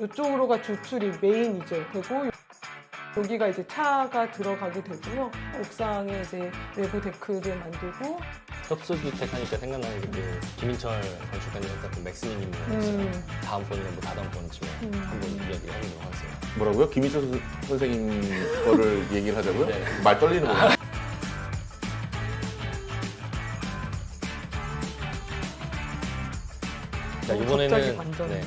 이쪽으로가 주출이 메인 이제 되고 여기가 이제 차가 들어가게 되고요. 옥상에 이제 내부 데크를 만들고 협소주택 하니까 생각나는 게 그 김인철 건축가님 했던 그 맥스미님이라고 음, 다음 번이나 뭐 다다음 번쯤에 음. 한번 이야기를 해보도록 하겠습니다. 뭐라고요? 김희철 선- 선생님 거를 얘기를 하자고요? 네. 말 떨리는 거예요. 자, 어, 이번에는 갑자기. 네,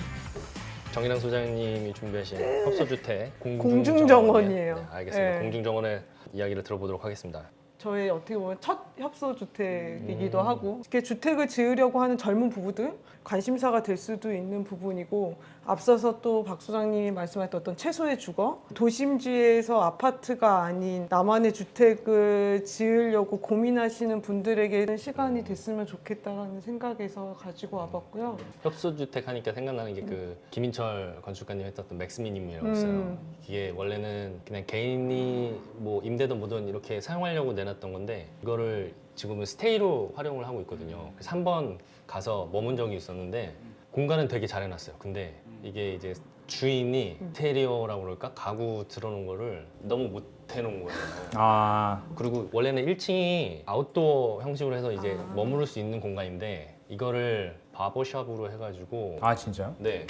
정인랑 소장님이 준비하신 협소주택 공중정원이에요. 네, 알겠습니다. 네. 공중정원의 이야기를 들어보도록 하겠습니다. 저의 어떻게 보면 첫 협소 주택이기도 음. 하고 이렇게 주택을 지으려고 하는 젊은 부부들 관심사가 될 수도 있는 부분이고 앞서서 또 박 소장님이 말씀하셨던 어떤 최소의 주거 도심지에서 아파트가 아닌 나만의 주택을 지으려고 고민하시는 분들에게는 시간이 됐으면 좋겠다라는 생각에서 가지고 와봤고요. 협소주택 하니까 생각나는 게 그 김인철 건축가님 했던 그 맥스미님이라고 있어요. 음. 이게 원래는 그냥 개인이 뭐 임대든 뭐든 이렇게 사용하려고 내놨던 건데 이거를 지금은 스테이로 활용을 하고 있거든요. 그래서 한 번 가서 머문 적이 있었는데 공간은 되게 잘 해놨어요. 근데 이게 이제 주인이 음. 인테리어라고 그럴까 가구 들어놓은 거를 너무 못 해놓은 거예요. 아 그리고 원래는 1층이 아웃도어 형식으로 해서 이제 아. 머무를 수 있는 공간인데 이거를 바버샵으로 해가지고 아 진짜요? 네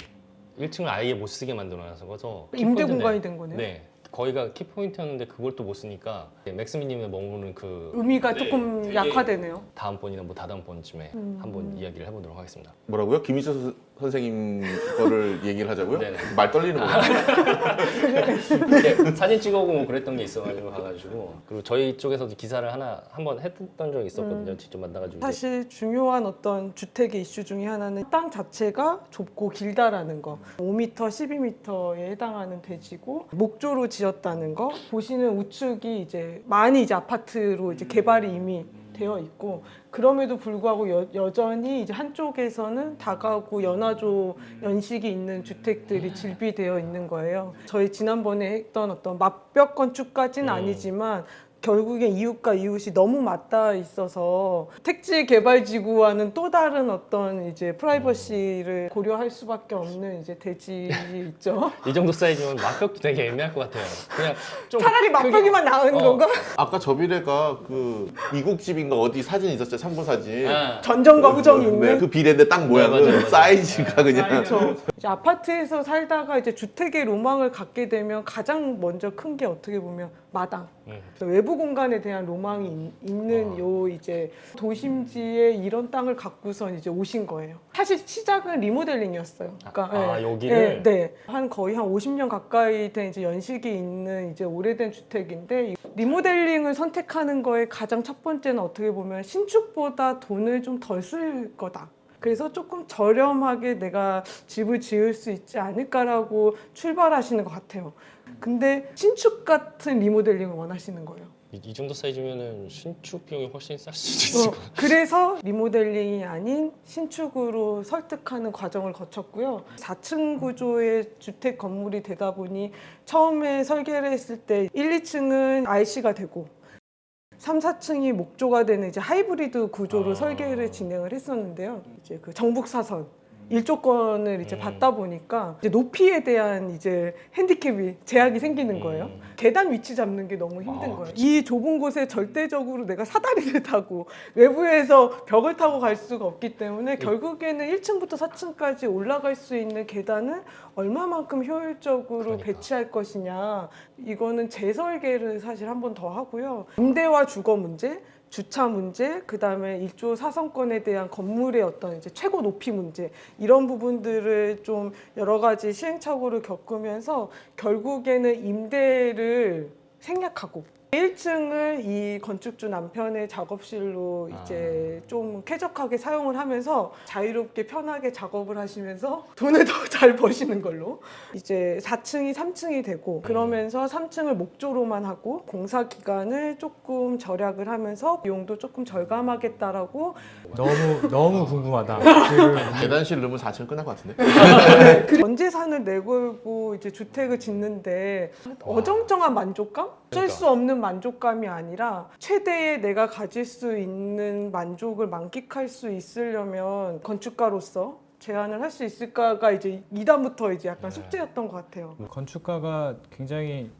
1층을 아예 못 쓰게 만들어놔서 그래서 임대 공간이 된 거네요. 네 거기가 키포인트였는데 그걸 또 못 쓰니까 맥스미님의 머무는 그 의미가 네, 조금 되게- 약화되네요. 다음번이나 뭐 다다음번쯤에 음. 한번 이야기를 해보도록 하겠습니다. 뭐라고요? 김희철 선- 선생님 거를 얘기를 하자고요? 네네. 말 떨리는 거예요. 이렇게 사진 찍어오고 뭐 그랬던 게 있어가지고 가가지고 그리고 저희 쪽에서도 기사를 하나 한번 했던 적이 있었거든요. 직접 만나가지고 사실 중요한 어떤 주택의 이슈 중에 하나는 땅 자체가 좁고 길다라는 거. 5m, 12m에 해당하는 대지고 목조로 지었다는 거. 보시는 우측이 이제 많이 이제 아파트로 이제 개발이 이미 되어 있고 그럼에도 불구하고 여, 여전히 이제 한쪽에서는 다가구 연화조 연식이 있는 주택들이 질비되어 있는 거예요. 저희 지난번에 했던 어떤 맞벽 건축까지는 음. 아니지만 결국엔 이웃과 이웃이 너무 맞닿아 있어서 택지 개발 지구와는 또 다른 어떤 이제 프라이버시를 고려할 수밖에 없는 이제 대지 있죠. 이 정도 사이즈면 맞벽도 되게 애매할 것 같아요. 그냥 좀 차라리 맞벽이만 나은 어. 건가? 아까 저 비례가 그 이국집인가 어디 사진 있었죠? 참고 사진. 아, 전전과 후정이 있는. 네, 그 비례인데 딱 모양은 맞아요, 맞아요. 사이즈가 그냥. 그렇죠. 이제 아파트에서 살다가 이제 주택의 로망을 갖게 되면 가장 먼저 큰 게 어떻게 보면 마당. 음. 외부 공간에 대한 로망이 있- 있는 아. 요 이제 도심지에 이런 땅을 갖고선 이제 오신 거예요. 사실 시작은 리모델링이었어요. 그러니까 아, 예. 여기를? 네, 네. 한 거의 한 50년 가까이 된 이제 연식이 있는 이제 오래된 주택인데 이 리모델링을 선택하는 거에 가장 첫 번째는 어떻게 보면 신축보다 돈을 좀 덜 쓸 거다. 그래서 조금 저렴하게 내가 집을 지을 수 있지 않을까라고 출발하시는 것 같아요. 근데 신축 같은 리모델링을 원하시는 거예요. 이, 이 정도 사이즈면은 신축 비용이 훨씬 쌀 수도 있을 어, 것 같아요. 그래서 리모델링이 아닌 신축으로 설득하는 과정을 거쳤고요. 4층 구조의 주택 건물이 되다 보니 처음에 설계를 했을 때 1, 2층은 RC가 되고 3, 4층이 목조가 되는 이제 하이브리드 구조로 아. 설계를 진행을 했었는데요. 이제 그 정북 사선 일조권을 이제 음. 받다 보니까 이제 높이에 대한 이제 핸디캡이 제약이 생기는 거예요. 음. 계단 위치 잡는 게 너무 힘든 아, 거예요. 이 좁은 곳에 절대적으로 내가 사다리를 타고 외부에서 벽을 타고 갈 수가 없기 때문에 음. 결국에는 1층부터 4층까지 올라갈 수 있는 계단을 얼마만큼 효율적으로 그러니까. 배치할 것이냐 이거는 재설계를 사실 한 번 더 하고요. 임대와 주거 문제 주차 문제, 그 다음에 일조 사성권에 대한 건물의 어떤 이제 최고 높이 문제, 이런 부분들을 좀 여러 가지 시행착오를 겪으면서 결국에는 임대를 생략하고. 1층을 이 건축주 남편의 작업실로 이제 좀 쾌적하게 사용을 하면서 자유롭게 편하게 작업을 하시면서 돈을 더 잘 버시는 걸로. 이제 4층이 3층이 되고 그러면서 3층을 목조로만 하고 공사 기간을 조금 절약을 하면서 비용도 조금 절감하겠다라고. 너무 너무 궁금하다. 지금 계단실 넣으면 4층 끝날 것 같은데? 그 전재산을 내걸고 이제 주택을 짓는데 어정쩡한 만족감? 어쩔 그러니까. 수 없는 만족감이 아니라 최대의 내가 가질 수 있는 만족을 만끽할 수 있으려면 건축가로서 제안을 할 수 있을까가 이제 2단부터 이제 약간 네. 숙제였던 것 같아요. 건축가가 굉장히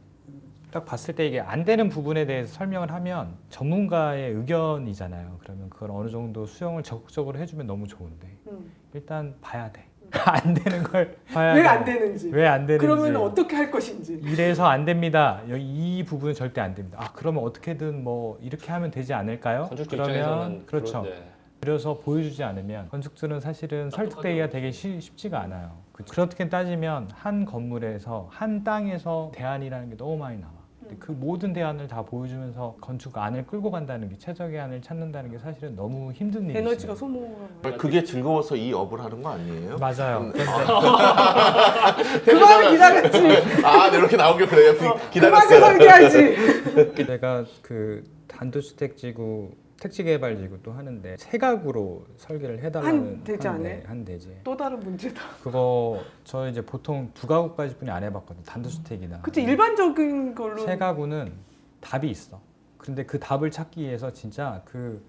딱 봤을 때 이게 안 되는 부분에 대해서 설명을 하면 전문가의 의견이잖아요. 그러면 그걸 어느 정도 수용을 적극적으로 해주면 너무 좋은데 음. 일단 봐야 돼. 안 되는 걸 봐야 돼. 왜안 되는지. 왜 안 되는지. 그러면 어떻게 할 것인지. 이래서 안 됩니다. 여기 이 부분은 절대 안 됩니다. 아 그러면 어떻게든 뭐 이렇게 하면 되지 않을까요? 건축주 그러면 입장에서는 그렇죠. 그런- 네. 그래서 보여주지 않으면 건축들은 사실은 설득되기가 되게 쉬- 쉽지가 않아요. 그- 그렇게 따지면 한 건물에서 한 땅에서 대안이라는 게 너무 많이 나와. 근데 그 모든 대안을 다 보여주면서 건축 안을 끌고 간다는 게 최적의 안을 찾는다는 게 사실은 너무 힘든 일이죠. 에너지가 소모가. 그게 즐거워서 이 업을 하는 거 아니에요? 맞아요. 그 말을 기다렸지. 아, 네, 이렇게 나오길 그래요. 그 맛에 기다렸어요. 설계하지. 제가 그 단도주택 지구 택지 개발지구 또 하는데 세 가구로 설계를 해달라는 한 대지 하는데, 안에? 한 대지. 또 다른 문제다. 그거 저 이제 보통 두 가구까지뿐이 안 해봤거든 단도주택이나. 그치 일반적인 걸로. 세 가구는 답이 있어. 근데 그 답을 찾기 위해서 진짜 그.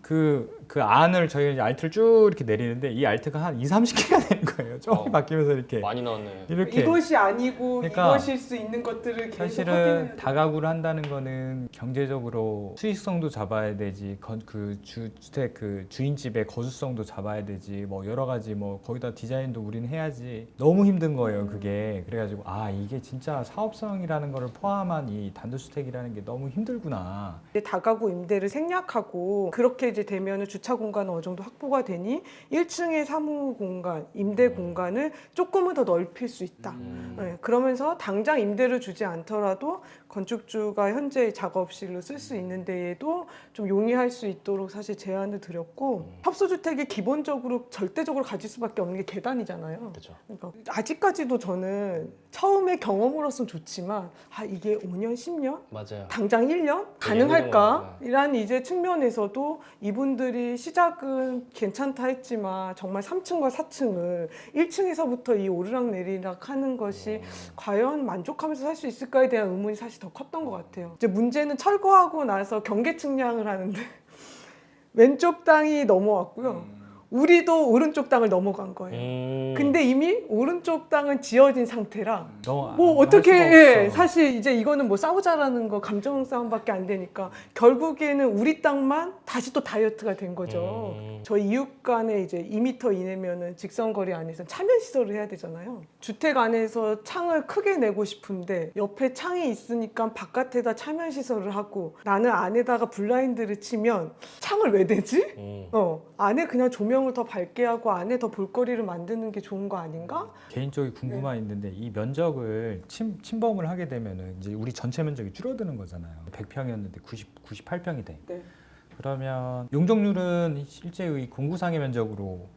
그, 그 안을 저희가 이제 알트를 쭉 이렇게 내리는데 이 알트가 한 2, 30개가 되는 거예요. 조금 어. 바뀌면서 이렇게. 많이 나왔네. 이렇게. 이것이 아니고 그러니까 이것일 수 있는 것들을 계속 사실은. 다가구를 한다는 거는 경제적으로 수익성도 잡아야 되지 건, 그 주, 주택 그 주인집의 거주성도 잡아야 되지 뭐 여러 가지 뭐 거기다 디자인도 우리는 해야지 너무 힘든 거예요 그게 그래가지고 아 이게 진짜 사업성이라는 거를 포함한 이 단독주택이라는 게 너무 힘들구나 이제 다가구 임대를 생략하고 그렇게 이제 되면 주차 공간은 어느 정도 확보가 되니 1층의 사무 공간, 임대 공간을 조금은 더 넓힐 수 있다. 음. 네, 그러면서 당장 임대를 주지 않더라도 건축주가 현재 작업실로 쓸 수 있는 데에도 좀 용이할 수 있도록 사실 제안을 드렸고 음. 협소주택이 기본적으로 절대적으로 가질 수밖에 없는 게 계단이잖아요. 그렇죠. 그러니까 아직까지도 저는 처음에 경험으로서는 좋지만 아 이게 5년, 10년 맞아요. 당장 1년 가능할까? 이란 이제 측면에서도 이분들이 시작은 괜찮다 했지만 정말 3층과 4층을 1층에서부터 이 오르락 내리락 하는 것이 과연 만족하면서 살 수 있을까에 대한 의문이 사실 더 컸던 것 같아요. 이제 문제는 철거하고 나서 경계 측량을 하는데 왼쪽 땅이 넘어왔고요. 우리도 오른쪽 땅을 넘어간 거예요. 음. 근데 이미 오른쪽 땅은 지어진 상태라 너무 뭐할 어떻게 수가 예, 없어. 사실 이제 이거는 뭐 싸우자라는 거 감정 싸움밖에 안 되니까 결국에는 우리 땅만 다시 또 다이어트가 된 거죠. 음. 저희 이웃 간에 이제 2m 이내면은 직선 거리 안에서 차면 시설을 해야 되잖아요. 주택 안에서 창을 크게 내고 싶은데 옆에 창이 있으니까 바깥에다 차면 시설을 하고 나는 안에다가 블라인드를 치면 창을 왜 대지? 음. 어 안에 그냥 조명 을 더 밝게 하고 안에 더 볼거리를 만드는 게 좋은 거 아닌가? 개인적인 궁금한 게 있는데 이 면적을 침, 침범을 하게 되면은 이제 우리 전체 면적이 줄어드는 거잖아요 100평이었는데 90, 98평이 돼 네. 그러면 용적률은 실제 의 공구상의 면적으로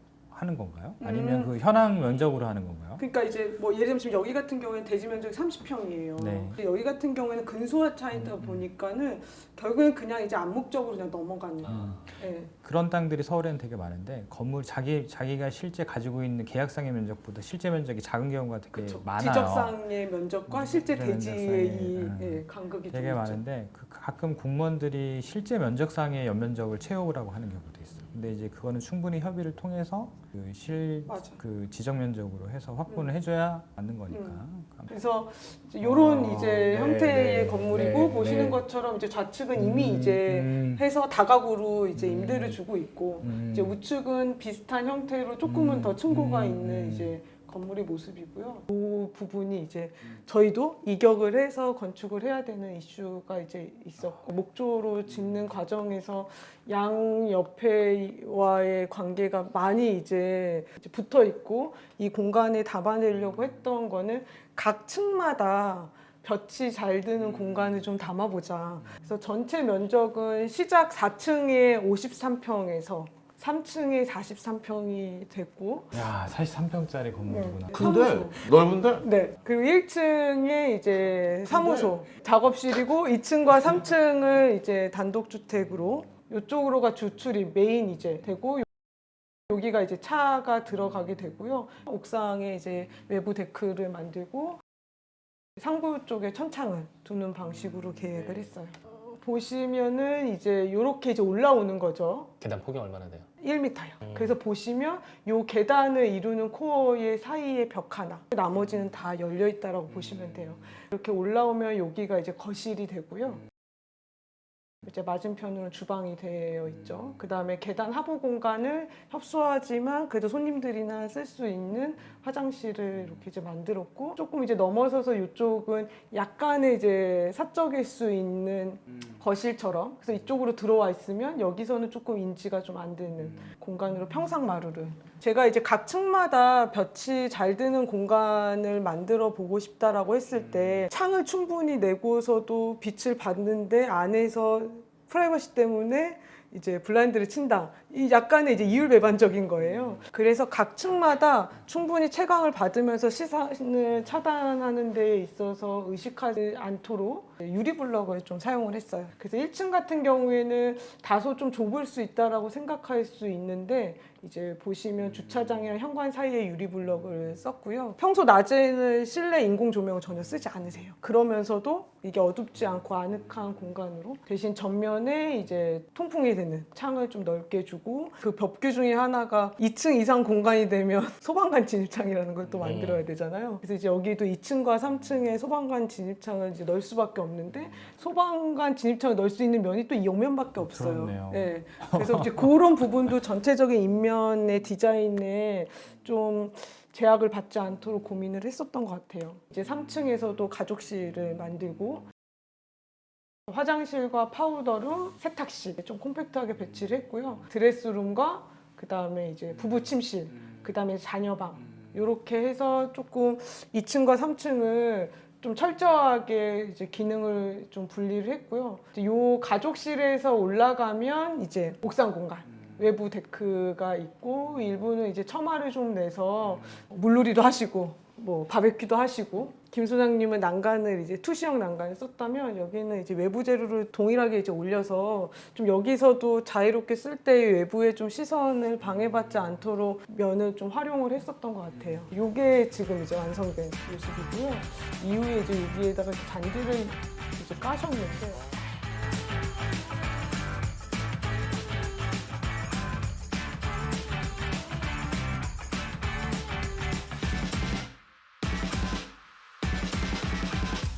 하는 건가요? 아니면 음. 그 현황 면적으로 하는 건가요? 그러니까 이제 뭐 예를 들면 지금 여기 같은 경우에는 대지 면적이 30평이에요. 네. 근데 여기 같은 경우에는 근소화 차이다 음, 음. 보니까는 결국엔 그냥 이제 암묵적으로 그냥 넘어가는. 아. 예. 그런 땅들이 서울에는 되게 많은데 건물 자기 자기가 실제 가지고 있는 계약상의 면적보다 실제 면적이 작은 경우가 되게 그쵸. 많아요. 지적상의 면적과 음, 실제 대지의 이 음. 예, 간극이 좀 되게 있죠. 많은데 그 가끔 공무원들이 실제 면적상의 연면적을 채우라고 하는 경우도 있어. 요 근데 이제 그거는 충분히 협의를 통해서 그실그 맞아. 지적 면적으로 해서 확보를 해줘야 맞는 거니까. 음. 그래서 이런 어, 이제 네, 형태의 네, 건물이고 네, 보시는 네. 것처럼 이제 좌측은 이미 음, 이제 음, 해서 다가구로 이제 음. 임대를 주고 있고 음. 이제 우측은 비슷한 형태로 조금은 음, 더 층고가 음, 있는 음. 이제 건물의 모습이고요. 그 부분이 이제 저희도 이격을 해서 건축을 해야 되는 이슈가 이제 있었고 목조로 짓는 과정에서 양 옆에와의 관계가 많이 이제 붙어 있고 이 공간에 담아내려고 했던 거는 각 층마다 볕이 잘 드는 공간을 좀 담아보자. 그래서 전체 면적은 시작 4층에 53평에서 3층에 43평이 됐고, 야 43평짜리 건물이구나. 네. 근데 사무소. 넓은데? 네 그리고 1층에 이제 사무소, 작업실이고 2층과 3층을 이제 단독 주택으로 이쪽으로가 주출입 메인 이제 되고 여기가 이제 차가 들어가게 되고요. 옥상에 이제 외부 데크를 만들고 상부 쪽에 천창을 두는 방식으로 계획을 했어요. 어, 보시면은 이제 이렇게 이제 올라오는 거죠. 계단 폭이 얼마나 돼요? 1m요. 그래서 보시면 요 계단을 이루는 코어의 사이에 벽 하나, 나머지는 다 열려 있다라고 보시면 돼요. 이렇게 올라오면 여기가 이제 거실이 되고요. 이제 맞은편으로 주방이 되어 있죠. 그 다음에 계단 하부 공간을 협소하지만 그래도 손님들이나 쓸 수 있는 화장실을 이렇게 이제 만들었고 조금 이제 넘어서서 이쪽은 약간의 이제 사적일 수 있는 거실처럼 그래서 이쪽으로 들어와 있으면 여기서는 조금 인지가 좀 안 되는 공간으로 평상 마루를. 제가 이제 각 층마다 볕이 잘 드는 공간을 만들어 보고 싶다라고 했을 때 창을 충분히 내고서도 빛을 받는데 안에서 프라이버시 때문에 이제 블라인드를 친다. 이 약간의 이제 이율배반적인 거예요. 그래서 각 층마다 충분히 채광을 받으면서 시선을 차단하는 데 있어서 의식하지 않도록 유리 블럭을 좀 사용을 했어요. 그래서 1층 같은 경우에는 다소 좀 좁을 수 있다라고 생각할 수 있는데 이제 보시면 주차장이랑 현관 사이에 유리 블럭을 썼고요. 평소 낮에는 실내 인공 조명을 전혀 쓰지 않으세요. 그러면서도 이게 어둡지 않고 아늑한 공간으로 대신 전면에 이제 통풍이 되는 창을 좀 넓게 주고 그 법규 중에 하나가 2층 이상 공간이 되면 소방관 진입창이라는 걸 또 만들어야 되잖아요. 그래서 이제 여기도 2층과 3층에 소방관 진입창을 이제 넣을 수밖에 없는데 소방관 진입창을 넣을 수 있는 면이 또 이 옆면밖에 없어요. 그렇네요. 네. 그래서 이제 그런 부분도 전체적인 인면의 디자인에 좀 제약을 받지 않도록 고민을 했었던 것 같아요. 이제 3층에서도 가족실을 만들고 화장실과 파우더룸, 세탁실 좀 콤팩트하게 배치를 했고요. 드레스룸과 그 다음에 이제 부부 침실, 그 다음에 자녀방 이렇게 해서 조금 2층과 3층을 좀 철저하게 이제 기능을 좀 분리를 했고요. 이제 요 가족실에서 올라가면 이제 옥상 공간. 외부 데크가 있고 일부는 이제 처마를 좀 내서 물놀이도 하시고 뭐 바베큐도 하시고 김 소장님은 난간을 이제 투시형 난간을 썼다면 여기는 이제 외부 재료를 동일하게 이제 올려서 좀 여기서도 자유롭게 쓸때 외부에 좀 시선을 방해받지 않도록 면을 좀 활용을 했었던 것 같아요. 이게 지금 이제 완성된 모습이고요. 이후에 이제 여기에다가 잔디를 이제 까셨는데